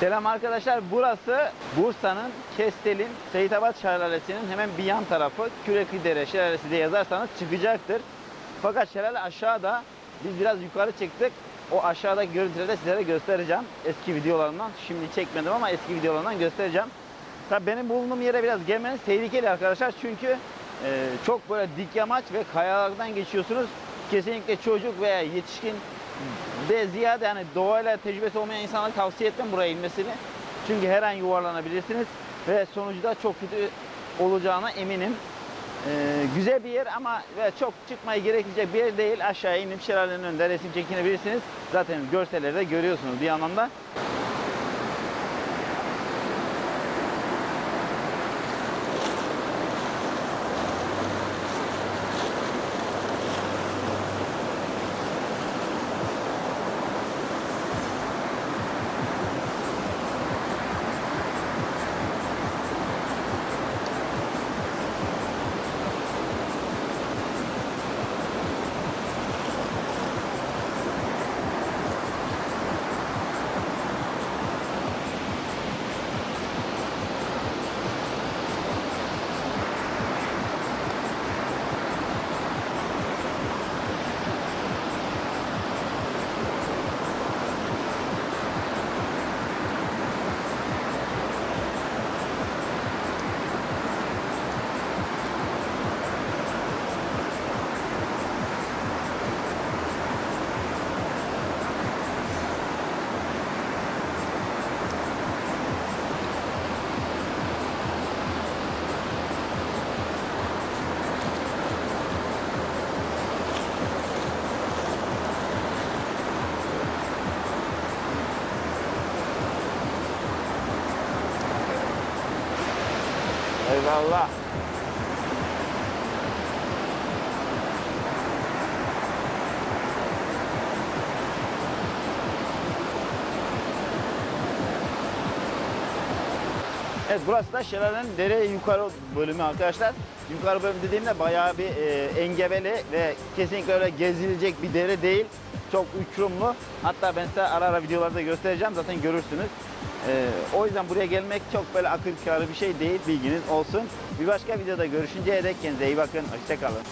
Selam arkadaşlar. Burası Bursa'nın Kestel'in Seyitabat Şelalesi'nin hemen bir yan tarafı. Kürekidere Şelalesi diye yazarsanız çıkacaktır. Fakat şelale aşağıda. Biz biraz yukarı çıktık. O aşağıdaki görüntüleri de sizlere göstereceğim. Eski videolarımdan. Şimdi çekmedim ama eski videolarımdan göstereceğim. Tabii benim bulunduğum yere biraz gelmeniz tehlikeli arkadaşlar. Çünkü e, çok böyle dik yamaç ve kayalardan geçiyorsunuz. Kesinlikle çocuk veya yetişkin de ziyade yani doğayla tecrübesi olmayan insanlara tavsiye etmem buraya inmesini. Çünkü her an yuvarlanabilirsiniz ve sonucu da çok kötü olacağına eminim. Ee, güzel bir yer ama ve çok çıkmayı gerekecek bir yer değil. Aşağıya inip şelalenin önünde resim çekinebilirsiniz. Zaten görselleri de görüyorsunuz bir anlamda. Eyvallah. Evet burası da şelalenin dere yukarı bölümü arkadaşlar. Yukarı bölüm dediğimde bayağı bir e, engebeli ve kesinlikle öyle gezilecek bir dere değil. Çok uçurumlu. Hatta ben size ara ara videolarda göstereceğim zaten görürsünüz. E, o yüzden buraya gelmek çok böyle akıl kârı bir şey değil bilginiz olsun. Bir başka videoda görüşünceye dek kendinize iyi bakın. Hoşçakalın.